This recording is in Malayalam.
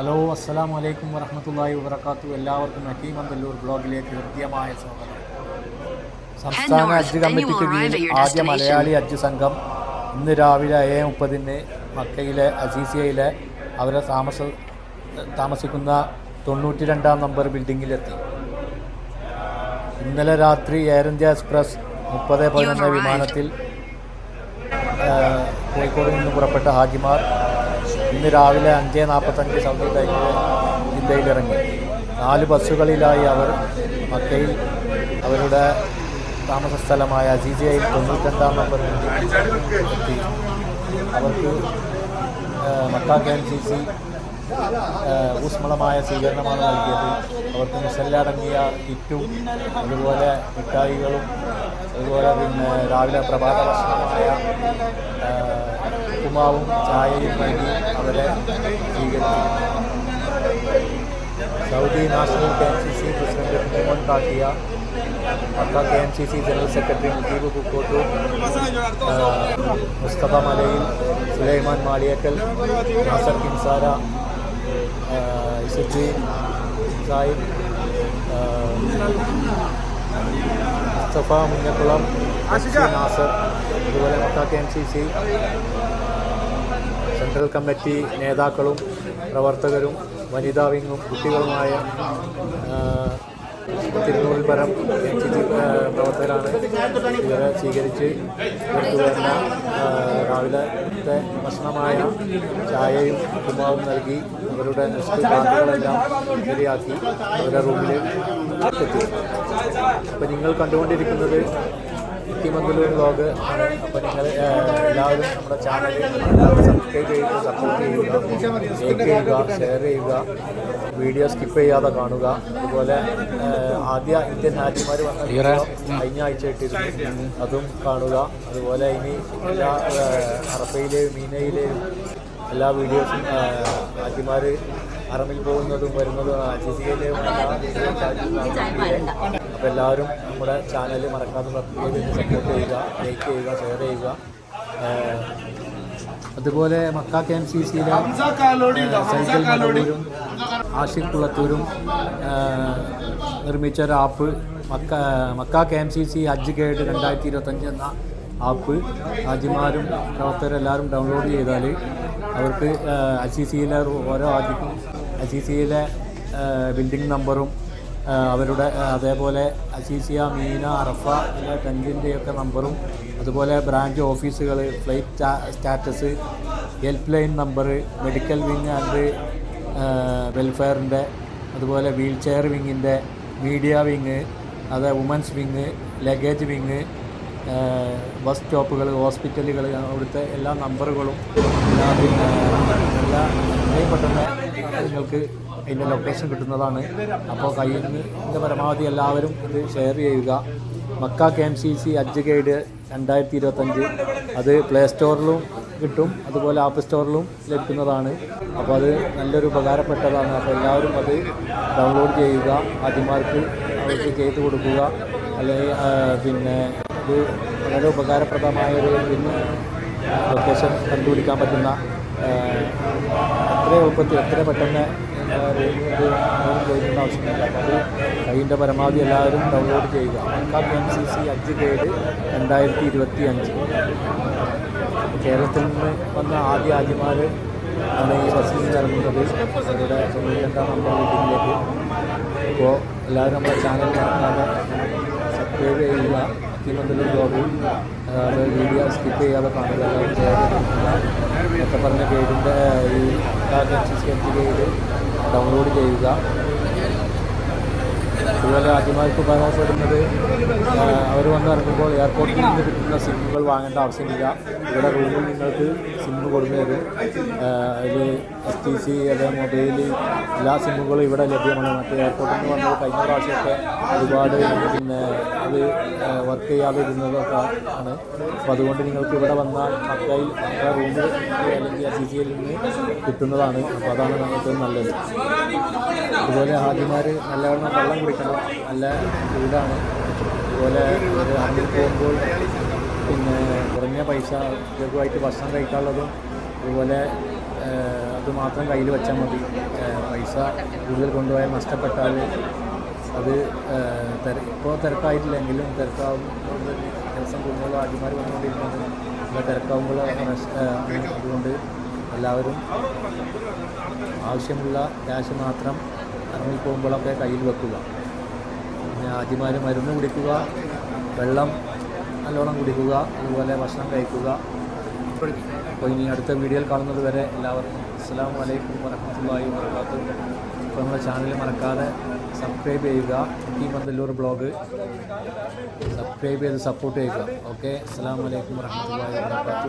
ഹലോ അസ്സാം വലൈക്കും വരഹമത്തല്ലാഹി വബർക്കാത്തു എല്ലാവർക്കും അക്കീം അന്തല്ലൂർ ബ്ലോഗിലേക്ക് ഹൃദ്യമായ സ്വാഗതം. സംസ്ഥാന ഹജ്ജ് കമ്മിറ്റിക്ക് കീഴിൽ ആദ്യ മലയാളി ഹജ്ജ് സംഘം ഇന്ന് രാവിലെ ഏ മുപ്പതിന് മക്കയിലെ അസീസിയയിലെ അവരെ താമസ താമസിക്കുന്ന തൊണ്ണൂറ്റി രണ്ടാം നമ്പർ ബിൽഡിങ്ങിലെത്തി. ഇന്നലെ രാത്രി എയർ ഇന്ത്യ എക്സ്പ്രസ് മുപ്പത് പതിനൊന്ന് വിമാനത്തിൽ കോഴിക്കോട് നിന്ന് പുറപ്പെട്ട ഹാജിമാർ ഇന്ന് രാവിലെ അഞ്ച് നാൽപ്പത്തഞ്ച് സൗദിയിലേക്ക് ജിദ്ദയിലിറങ്ങി നാല് ബസ്സുകളിലായി അവർ മക്കയിൽ അവരുടെ താമസ സ്ഥലമായ അസീസിയയിൽ തൊണ്ണൂറ്റെട്ടാം നമ്പർ എത്തി. അവർക്ക് Makkah K M C C ഊഷ്മളമായ സ്വീകരണമാണ് നൽകിയത്. അവർക്ക് മുസല്ലടങ്ങിയ കിറ്റും അതുപോലെ മിഠായികളും അതുപോലെ പിന്നെ രാവിലെ പ്രഭാത ഭക്ഷണമായ ഉപ്പുമാവും ചായയും നൽകി അവരെ സ്വീകരിച്ചു Saudi national K M C C president Muhammad Kattiya Makkah K M C C general secretary Mujeeb Kukkottoor ആ, മുസ്തഫ മലയിൽ സുലൈമാൻ മാളിയക്കൽ നാസർ കിൻസാര ഇസുദ്ദീൻ സാഹിബ് ആ, മുസ്തഫ മുന്നക്കുളം എസ് സി നാസർ അതുപോലെ Makkah K M C C central committee നേതാക്കളും പ്രവർത്തകരും വനിതാ വിങ്ങും കുട്ടികളുമായ തിരുനൂറിൽ പരം പ്രവർത്തകരാണ് ഇവരെ സ്വീകരിച്ച് വരുന്ന രാവിലത്തെ ഭക്ഷണമായ ചായയും ഉപ്പുമാവും നൽകി അവരുടെ ലിസ്റ്റ് ശരിയാക്കി അവരുടെ റൂമിൽ എത്തി അപ്പോൾ നിങ്ങൾ കണ്ടുകൊണ്ടിരിക്കുന്നത് കുട്ടിമംഗലൂർ വ്ലോഗ് അപ്പോൾ നിങ്ങൾ എല്ലാവരും നമ്മുടെ ചാനൽ എല്ലാവരും സബ്സ്ക്രൈബ് ചെയ്ത് സപ്പോർട്ട് ചെയ്യുക ലൈക്ക് ചെയ്യുക ഷെയർ ചെയ്യുക വീഡിയോ സ്കിപ്പ് ചെയ്യാതെ കാണുക. അതുപോലെ ആദ്യ ഇന്ത്യൻ ഹാജിമാർ വന്ന വീഡിയോ കഴിഞ്ഞ ആഴ്ച ഇട്ടിരുന്നു. അതും കാണുക. അതുപോലെ ഇനി എല്ലാ അറഫയിലെയും മീനയിലെയും എല്ലാ വീഡിയോസും ഹാജിമാർ അറമിൽ പോകുന്നതും വരുന്നതും കാണുക. അപ്പോൾ എല്ലാവരും നമ്മുടെ ചാനൽ മറക്കാതെ സപ്പോർട്ട് ചെയ്യുക ലൈക്ക് ചെയ്യുക ഷെയർ ചെയ്യുക. അതുപോലെ മക്ക കെ എം സി സിയിലെ സൈക്കിൾ മലൂരും ആഷിഖ് കുളത്തൂരും നിർമ്മിച്ച ഒരു app Makkah Makkah K M C C Hajj guide രണ്ടായിരത്തി ഇരുപത്തഞ്ച് എന്ന ആപ്പ് ഹാജിമാരും പ്രവർത്തകരെല്ലാവരും ഡൗൺലോഡ് ചെയ്താൽ അവർക്ക് അസീസിയിലെ ഓരോ ഹാജിക്കും അസീസിയിലെ ബിൽഡിംഗ് നമ്പറും അവരുടെ അതേപോലെ അസീസിയ മീന അറഫ ടെന്റിന്റെയൊക്കെ നമ്പറും അതുപോലെ ബ്രാഞ്ച് ഓഫീസുകൾ flight status helpline number medical wing and വെൽഫെയറിന്റെ അതുപോലെ വീൽ ചെയർ വിങ്ങിന്റെ മീഡിയ വിങ് അത് women's wing luggage wing bus സ്റ്റോപ്പുകൾ ഹോസ്പിറ്റലുകൾ അവിടുത്തെ എല്ലാ നമ്പറുകളും പിന്നെ എല്ലാ പെട്ടെന്ന് നിങ്ങൾക്ക് അതിന്റെ ലൊക്കേഷൻ കിട്ടുന്നതാണ്. അപ്പോൾ നിന്ന് പരമാവധി എല്ലാവരും ഇത് ഷെയർ ചെയ്യുക. Makkah K M C C Hajj guide രണ്ടായിരത്തി ഇരുപത്തഞ്ച് അത് പ്ലേ സ്റ്റോറിലും കിട്ടും. അതുപോലെ ആപ്പ് സ്റ്റോറിലും ലഭിക്കുന്നതാണ്. അപ്പോൾ അത് നല്ലൊരു ഉപകാരപ്പെട്ടതാണ്. അപ്പോൾ എല്ലാവരും അത് ഡൗൺലോഡ് ചെയ്യുക. ആദ്യമാർക്ക് അവർക്ക് ചെയ്ത് കൊടുക്കുക. അല്ലെങ്കിൽ പിന്നെ ഇത് വളരെ ഉപകാരപ്രദമായ ഒരു ലൊക്കേഷൻ കണ്ടുപിടിക്കാൻ പറ്റുന്ന എത്ര എളുപ്പത്തിൽ എത്ര പെട്ടെന്ന് പോയിട്ടുണ്ട് ആവശ്യമില്ല അപ്പോൾ അത് പരമാവധി എല്ലാവരും ഡൗൺലോഡ് ചെയ്യുക. മക്കാപ്പ് എം സി സി അഞ്ച് ഗൈഡ് രണ്ടായിരത്തി ഇരുപത്തി അഞ്ച്. കേരളത്തിൽ നിന്ന് വന്ന ആദ്യ ആദ്യമാർ ആണ് ഈ ബസ്സിൽ നിന്ന് ഇറങ്ങുന്നത്. അവരുടെ തൊണ്ണൂറ്റി രണ്ടാം നമ്പർ മീറ്റിങ്ങിലേക്ക് അപ്പോൾ എല്ലാവരും നമ്മുടെ ചാനൽ മറക്കാതെ സബ്സ്ക്രൈബ് ചെയ്യുക. അത്തിമന്തിലും ബ്ലോഗ് അത് വീഡിയോ സ്കിപ്പ് ചെയ്യാതെ കാണുക. ഒക്കെ പറഞ്ഞ ഗൈഡിന്റെ ഈ സ്കെച്ച് ഗൈഡ് ഡൗൺലോഡ് ചെയ്യുക. അതുപോലെ ആദ്യമാർക്ക് വരുന്നത് അവർ വന്നിറങ്ങുമ്പോൾ എയർപോർട്ടിൽ നിന്ന് കിട്ടുന്ന സിമ്മുകൾ വാങ്ങേണ്ട ആവശ്യമില്ല. ഇവിടെ റൂമിൽ നിങ്ങൾക്ക് സിമ്മ് തരും അതിൽ എസ് ടി സി അല്ലെങ്കിൽ മൊബൈൽ എല്ലാ സിമ്മുകളും ഇവിടെ ലഭ്യമാണ്. മറ്റേ എയർപോർട്ടിൽ നിന്ന് വന്നത് കഴിഞ്ഞ പ്രാവശ്യമൊക്കെ ഒരുപാട് പിന്നെ അത് വർക്ക് ചെയ്യാതെ ഇരുന്നതൊക്കെ ആണ്. അപ്പോൾ അതുകൊണ്ട് നിങ്ങൾക്ക് ഇവിടെ വന്നാൽ മക്കയിൽ റൂമിൽ അല്ലെങ്കിൽ എസ് ടി സിയിൽ നിന്ന് കിട്ടുന്നതാണ്. അപ്പോൾ അതാണ് നമുക്ക് നല്ലത്. അതുപോലെ ഹാജിമാർ നല്ലവണ്ണം വെള്ളം കുടിക്കണം. നല്ല ചൂടാണ്. അതുപോലെ ഒരു ഹജ്ജിൽ പോകുമ്പോൾ പിന്നെ കുറഞ്ഞ പൈസ ലഘുവായിട്ട് ഭക്ഷണം കഴിക്കാനുള്ളതും അതുപോലെ അതുമാത്രം അത് മാത്രം കയ്യിൽ വെച്ചാൽ മതി. പൈസ കൂടുതൽ കൊണ്ടുപോയാൽ നഷ്ടപ്പെട്ടാൽ അത് തിര ഇപ്പോൾ തിരക്കായിട്ടില്ലെങ്കിലും തിരക്കാവും. ദിവസം കൂടുമ്പോൾ ആദ്യമാർ വന്നുകൊണ്ടിരിക്കുന്നത് ഇപ്പോൾ തിരക്കാവുമ്പോൾ അതുകൊണ്ട് എല്ലാവരും ആവശ്യമുള്ള ക്യാഷ് മാത്രം ഇറങ്ങിപ്പോകുമ്പോഴൊക്കെ കയ്യിൽ വെക്കുക. പിന്നെ ആദ്യമാര് മരുന്ന് കുടിക്കുക വെള്ളം നല്ലോണം കുടിക്കുക അതുപോലെ ഭക്ഷണം കഴിക്കുക. അപ്പോൾ ഇനി അടുത്ത വീഡിയോയിൽ കാണുന്നത് വരെ എല്ലാവർക്കും അസ്സാം വലൈക്കും വരഹമുല്ലായി വർക്കാത്തു അപ്പോൾ നമ്മുടെ ചാനൽ മറക്കാതെ സബ്സ്ക്രൈബ് ചെയ്യുക. ടി മന്തല്ലൂർ ബ്ലോഗ് സബ്സ്ക്രൈബ് ചെയ്ത് സപ്പോർട്ട് ചെയ്യുക. ഓക്കെ? അസ്സാം വലൈക്കും വരഹമുല്ലായി വർക്കാത്തു